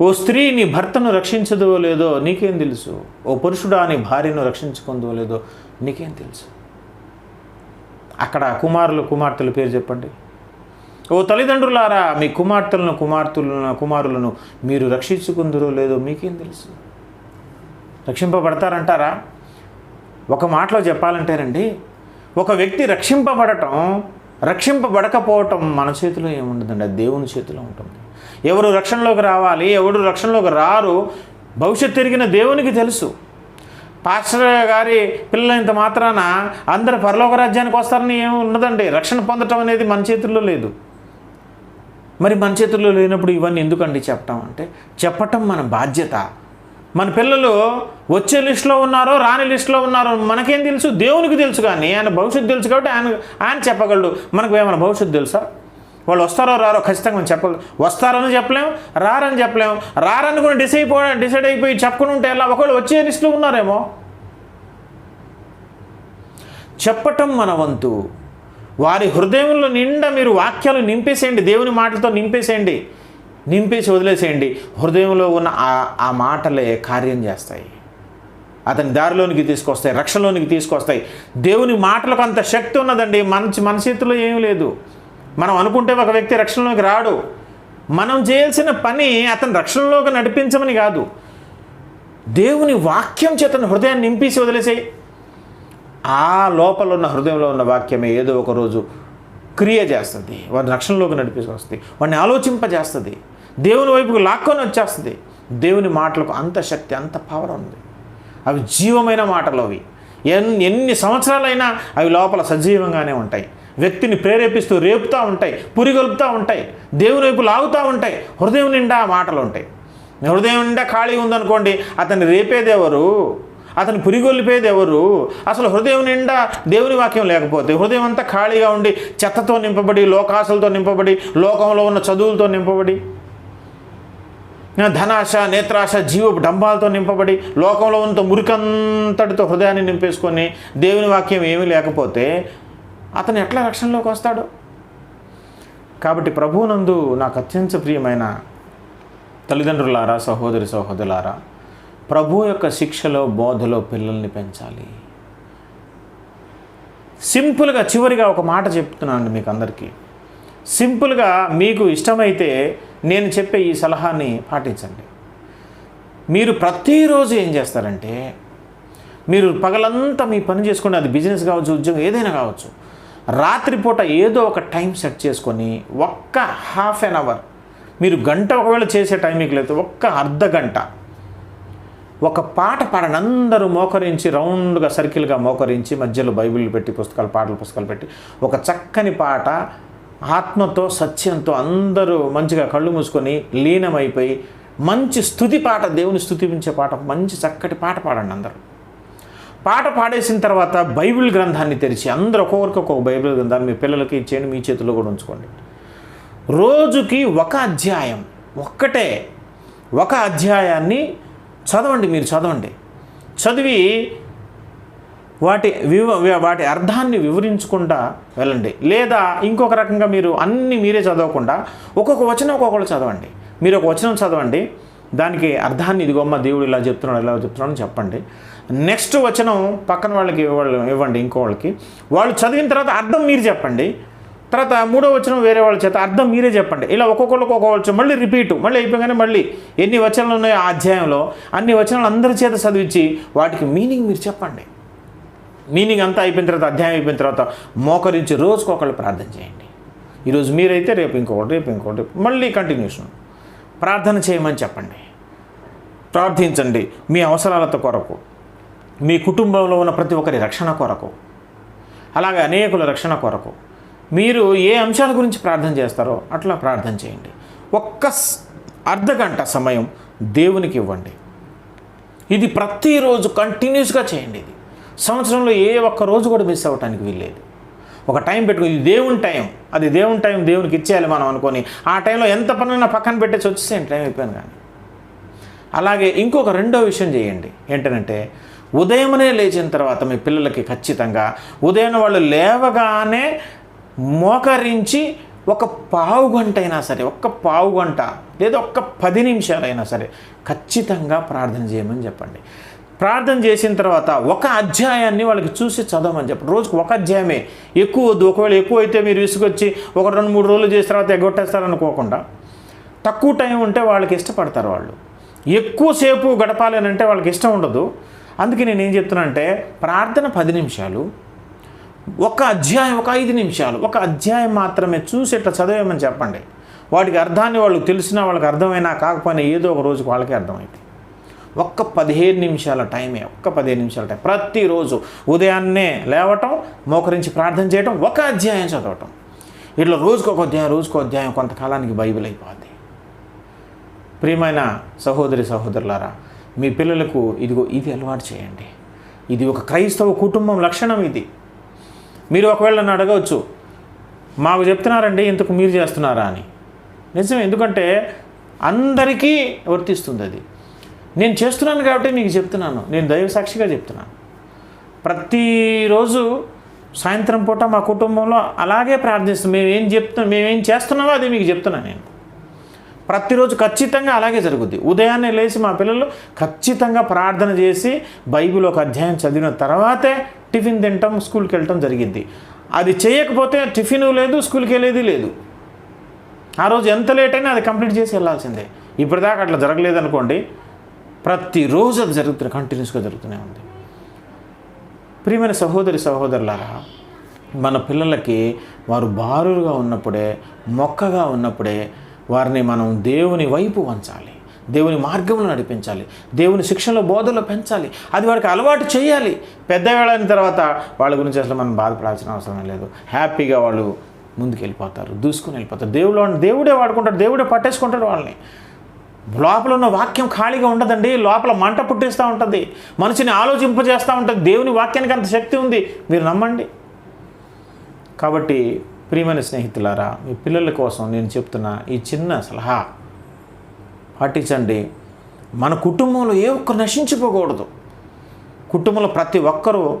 ఓ స్త్రీ నీ భర్తను రక్షించదో లేదో నీకేం తెలుసు? ఓ పురుషుడా నీ భార్యను రక్షించుకుందో లేదో నీకేం తెలుసు? అక్కడ కుమారులు కుమార్తెల పేరు చెప్పండి. ఓ తల్లిదండ్రులారా మీ కుమార్తెలను కుమార్తెలను కుమారులను మీరు రక్షించుకుందరో లేదో మీకేం తెలుసు? రక్షింపబడతారంటారా? ఒక మాటలో చెప్పాలంటేనండి ఒక వ్యక్తి రక్షింపబడటం రక్షింపబడకపోవటం మన చేతిలో ఏముండదండి? అది దేవుని చేతిలో ఉంటుంది. ఎవరు రక్షణలోకి రావాలి ఎవరు రక్షణలోకి రారు భవిష్యత్తు తిరిగిన దేవునికి తెలుసు. పాస్టర్ గారి పిల్లలంత మాత్రాన అందరు పరలోక రాజ్యానికి వస్తారని ఏమి ఉన్నదండి. రక్షణ పొందటం అనేది మన చేతుల్లో లేదు. మరి మన చేతుల్లో లేనప్పుడు ఇవన్నీ ఎందుకండి చెప్పటం అంటే? చెప్పటం మన బాధ్యత. మన పిల్లలు వచ్చే లిస్టులో ఉన్నారో రాని లిస్టులో ఉన్నారో మనకేం తెలుసు? దేవునికి తెలుసు కానీ ఆయన భవిష్యత్తు తెలుసు కాబట్టి ఆయన ఆయన చెప్పగలడు. మనకు ఏమైనా భవిష్యత్తు తెలుసా? వాళ్ళు వస్తారో రారో ఖచ్చితంగా మనం చెప్పలేదు వస్తారని చెప్పలేము రారని చెప్పలేము రారనుకుని డిసైడ్ డిసైడ్ అయిపోయి చెప్పుకుని ఉంటే ఎలా? ఒకవేళ వచ్చే లిస్టులో ఉన్నారేమో. చెప్పటం మన వంతు. వారి హృదయంలో నిండా మీరు వాక్యాలు నింపేసేయండి దేవుని మాటలతో నింపేసేయండి నింపేసి వదిలేసేయండి. హృదయంలో ఉన్న ఆ ఆ మాటలే కార్యం చేస్తాయి. అతని దారిలోనికి తీసుకొస్తాయి రక్షణలోనికి తీసుకొస్తాయి. దేవుని మాటలకు అంత శక్తి ఉన్నదండి. మన మన చేతిలో ఏమీ లేదు. మనం అనుకుంటే ఒక వ్యక్తి రక్షణలోకి రాడు. మనం చేయాల్సిన పని అతను రక్షణలోకి నడిపించమని కాదు. దేవుని వాక్యం చేతను హృదయాన్ని నింపేసి వదిలేసేయి. ఆ లోపల ఉన్న హృదయంలో ఉన్న వాక్యమే ఏదో ఒక రోజు క్రియ చేస్తుంది. వాడిని రక్షణలోకి నడిపించుకొస్తుంది వాడిని ఆలోచింపజేస్తుంది. దేవుని వైపుకు లాక్కొని వచ్చేస్తుంది. దేవుని మాటలకు అంత శక్తి అంత పవర్ ఉంది. అవి జీవమైన మాటలు అవి. ఎన్ని ఎన్ని సంవత్సరాలైనా అవి లోపల సజీవంగానే ఉంటాయి. వ్యక్తిని ప్రేరేపిస్తూ రేపుతూ ఉంటాయి పురిగొలుపుతూ ఉంటాయి దేవుని వైపు లాగుతూ ఉంటాయి హృదయం నిండా మాటలు ఉంటాయి. హృదయం నిండా ఖాళీ ఉందనుకోండి అతన్ని రేపేదెవరు అతను పురిగొల్పేది ఎవరు? అసలు హృదయం నిండా దేవుని వాక్యం లేకపోతే హృదయం అంతా ఖాళీగా ఉండి చెత్తతో నింపబడి లోకాశలతో నింపబడి లోకంలో ఉన్న చదువులతో నింపబడి ధనాశ నేత్రాశ జీవపు డంబాలతో నింపబడి లోకంలో ఉన్న మురికంతటితో హృదయాన్ని నింపేసుకొని దేవుని వాక్యం ఏమీ లేకపోతే అతను ఎట్లా రక్షణలోకి వస్తాడు? కాబట్టి ప్రభువునందు నాకు అత్యంత ప్రియమైన తల్లిదండ్రులారా సహోదరి సహోదరులారా ప్రభు యొక్క శిక్షలో బోధలో పిల్లల్ని పెంచాలి. సింపుల్గా చివరిగా ఒక మాట చెప్తున్నాను మీకు అందరికీ. సింపుల్గా మీకు ఇష్టమైతే నేను చెప్పే ఈ సలహాని పాటించండి. మీరు ప్రతిరోజు ఏం చేస్తారంటే మీరు పగలంతా మీ పని చేసుకుంటే అది బిజినెస్ కావచ్చు ఉద్యోగం ఏదైనా కావచ్చు రాత్రిపూట ఏదో ఒక టైం సెట్ చేసుకొని ఒక్క హాఫ్ అన్ అవర్ మీరు గంట ఒకవేళ చేసే టైంకి లేదు ఒక్క అర్ధ గంట ఒక పాట పాడండి అందరూ మోకరించి రౌండ్గా సర్కిల్గా మోకరించి మధ్యలో బైబిల్ పెట్టి పుస్తకాలు పాటల పుస్తకాలు పెట్టి ఒక చక్కని పాట ఆత్మతో సత్యంతో అందరూ మంచిగా కళ్ళు మూసుకొని లీనమైపోయి మంచి స్థుతి పాట దేవుని స్థుతించే పాట మంచి చక్కటి పాట పాడండి అందరూ. పాట పాడేసిన తర్వాత బైబిల్ గ్రంథాన్ని తెరిచి అందరూ ఒక్కొక్కరికి ఒక్కొక్క బైబిల్ గ్రంథాన్ని మీ పిల్లలకి ఇచ్చేయండి మీ చేతిలో కూడా ఉంచుకోండి. రోజుకి ఒక అధ్యాయం ఒక్కటే ఒక అధ్యాయాన్ని చదవండి మీరు చదవండి. చదివి వాటి వివ వి- వాటి అర్థాన్ని వివరించకుండా వెళ్ళండి. లేదా ఇంకొక రకంగా మీరు అన్నీ మీరే చదవకుండా ఒక్కొక్క వచనం ఒక్కొక్కరు చదవండి. మీరు ఒక వచనం చదవండి దానికి అర్థాన్ని ఇదిగోమ్మ దేవుడు ఇలా చెప్తున్నాడు ఇలా చెప్తున్నాడు చెప్పండి. నెక్స్ట్ వచనం పక్కన వాళ్ళకి ఇవ్వాలి ఇవ్వండి ఇంకో వాళ్ళకి. వాళ్ళు చదివిన తర్వాత అర్థం మీరు చెప్పండి. తర్వాత మూడో వచనం వేరే వాళ్ళ చేత అర్థం మీరే చెప్పండి. ఇలా ఒక్కొక్కరికి ఒక్కొక్క వచనం మళ్ళీ రిపీట్ మళ్ళీ అయిపోగానే మళ్ళీ ఎన్ని వచనాలు ఉన్నాయో ఆ అధ్యాయంలో అన్ని వచనాలు అందరి చేత చదివించి వాటికి మీనింగ్ మీరు చెప్పండి. మీనింగ్ అంతా అయిపోయిన తర్వాత అధ్యాయం అయిపోయిన తర్వాత మోకరించి రోజుకు ఒకళ్ళు ప్రార్థన చేయండి. ఈరోజు మీరైతే రేపు ఇంకొకటి రేపు ఇంకొకటి మళ్ళీ కంటిన్యూషన్. ప్రార్థన చేయమని చెప్పండి. ప్రార్థించండి. మీ అవసరాలతో కొరకు. మీ కుటుంబంలో ఉన్న ప్రతి ఒక్కరి రక్షణ కొరకు అలాగే అనేకుల రక్షణ కొరకు మీరు ఏ అంశాల గురించి ప్రార్థన చేస్తారో అట్లా ప్రార్థన చేయండి. ఒక్క అర్ధగంట సమయం దేవునికి ఇవ్వండి. ఇది ప్రతిరోజు కంటిన్యూస్గా చేయండి ఇది. సంవత్సరంలో ఏ ఒక్క రోజు కూడా మిస్ అవ్వటానికి వీల్లేదు. ఒక టైం పెట్టుకుని ఇది దేవుని టైం అది దేవుని టైం దేవునికి ఇచ్చేయాలి మనం అనుకొని ఆ టైంలో ఎంత పనైనా పక్కన పెట్టేసి వచ్చేసేయండి టైం అయిపోయింది కానీ. అలాగే ఇంకొక రెండో విషయం చేయండి. ఏంటంటే ఉదయమునే లేచిన తర్వాత మీ పిల్లలకి ఖచ్చితంగా ఉదయం వాళ్ళు లేవగానే మోకరించి ఒక పావు గంట అయినా సరే ఒక్క పావు గంట లేదా ఒక్క పది నిమిషాలైనా సరే ఖచ్చితంగా ప్రార్థన చేయమని చెప్పండి. ప్రార్థన చేసిన తర్వాత ఒక అధ్యాయాన్ని వాళ్ళకి చూసి చదవమని చెప్పండి. రోజుకు ఒక అధ్యాయమే. ఎక్కువ వద్దు. ఒకవేళ ఎక్కువ అయితే మీరు విసుకొచ్చి ఒక రెండు మూడు రోజులు చేసిన తర్వాత ఎగ్గొట్టేస్తారనుకోకుండా తక్కువ టైం ఉంటే వాళ్ళకి ఇష్టపడతారు వాళ్ళు. ఎక్కువసేపు గడపాలి అని అంటే వాళ్ళకి ఇష్టం ఉండదు. అందుకే నేను ఏం చెప్తున్నానంటే ప్రార్థన పది నిమిషాలు ఒక అధ్యాయం ఒక ఐదు నిమిషాలు ఒక అధ్యాయం మాత్రమే చూసి ఇట్లా చదివేమని చెప్పండి. వాటికి అర్థాన్ని వాళ్ళకి తెలిసినా వాళ్ళకి అర్థమైనా కాకపోయినా ఏదో ఒక రోజుకి వాళ్ళకి అర్థమైంది ఒక్క పదిహేను నిమిషాల టైమే ఒక్క పదిహేను నిమిషాల టైం. ప్రతిరోజు ఉదయాన్నే లేవటం మోకరించి ప్రార్థన చేయటం ఒక అధ్యాయం చదవటం. ఇట్లా రోజుకు ఒక అధ్యాయం రోజుకో అధ్యాయం కొంతకాలానికి బైబిల్ అయిపోద్ది. ప్రియమైన సహోదరి సహోదరులారా మీ పిల్లలకు ఇదిగో ఇది అలవాటు చేయండి. ఇది ఒక క్రైస్తవ కుటుంబం లక్షణం ఇది. మీరు ఒకవేళ నన్ను అడగవచ్చు మాకు చెప్తున్నారండి ఇంతకు మీరు చేస్తున్నారా అని. నిజం ఎందుకంటే అందరికీ వర్తిస్తుంది అది. నేను చేస్తున్నాను కాబట్టి మీకు చెప్తున్నాను నేను దైవ సాక్షిగా చెప్తున్నాను. ప్రతిరోజు సాయంత్రం పూట మా కుటుంబంలో అలాగే ప్రార్థిస్తాం మేమేం చెప్తున్నాం మేమేం చేస్తున్నామో అది మీకు చెప్తున్నాను నేను. ప్రతిరోజు ఖచ్చితంగా అలాగే జరుగుద్ది. ఉదయాన్నే లేచి మా పిల్లలు ఖచ్చితంగా ప్రార్థన చేసి బైబిల్ ఒక అధ్యాయం చదివిన తర్వాతే టిఫిన్ తినటం స్కూల్కి వెళ్ళటం జరిగింది అది చేయకపోతే టిఫిన్ లేదు స్కూల్కి వెళ్ళేది లేదు. ఆ రోజు ఎంత లేట్ అయినా అది కంప్లీట్ చేసి వెళ్ళాల్సిందే. ఇప్పటిదాకా అట్లా జరగలేదనుకోండి ప్రతిరోజు అది జరుగుతుంది కంటిన్యూస్గా జరుగుతూనే ఉంది. ప్రియమైన సహోదరి సహోదరులారా మన పిల్లలకి వారు బారుగా ఉన్నప్పుడే మొక్కగా ఉన్నప్పుడే వారిని మనం దేవుని వైపు వంచాలి. దేవుని మార్గంలో నడిపించాలి. దేవుని శిక్షణలో బోధనలో పెంచాలి. అది వారికి అలవాటు చేయాలి. పెద్దవాళ్ళైన తర్వాత వాళ్ళ గురించి అసలు మనం బాధపడాల్సిన అవసరం లేదు. హ్యాపీగా వాళ్ళు ముందుకు వెళ్ళిపోతారు దూసుకుని వెళ్ళిపోతారు. దేవుడు దేవుడే వాడుకుంటాడు. దేవుడే పట్టేసుకుంటాడు వాళ్ళని. లోపల ఉన్న వాక్యం ఖాళీగా ఉండదండి. లోపల మంట పుట్టిస్తూ ఉంటుంది. మనిషిని ఆలోచింపజేస్తూ ఉంటుంది. దేవుని వాక్యానికి అంత శక్తి ఉంది. మీరు నమ్మండి. కాబట్టి ప్రియమైన స్నేహితులారా మీ పిల్లల కోసం నేను చెప్తున్న ఈ చిన్న సలహా పాటించండి. మన కుటుంబంలో ఏ ఒక్కరు నశించిపోకూడదు. కుటుంబంలో ప్రతి ఒక్కరూ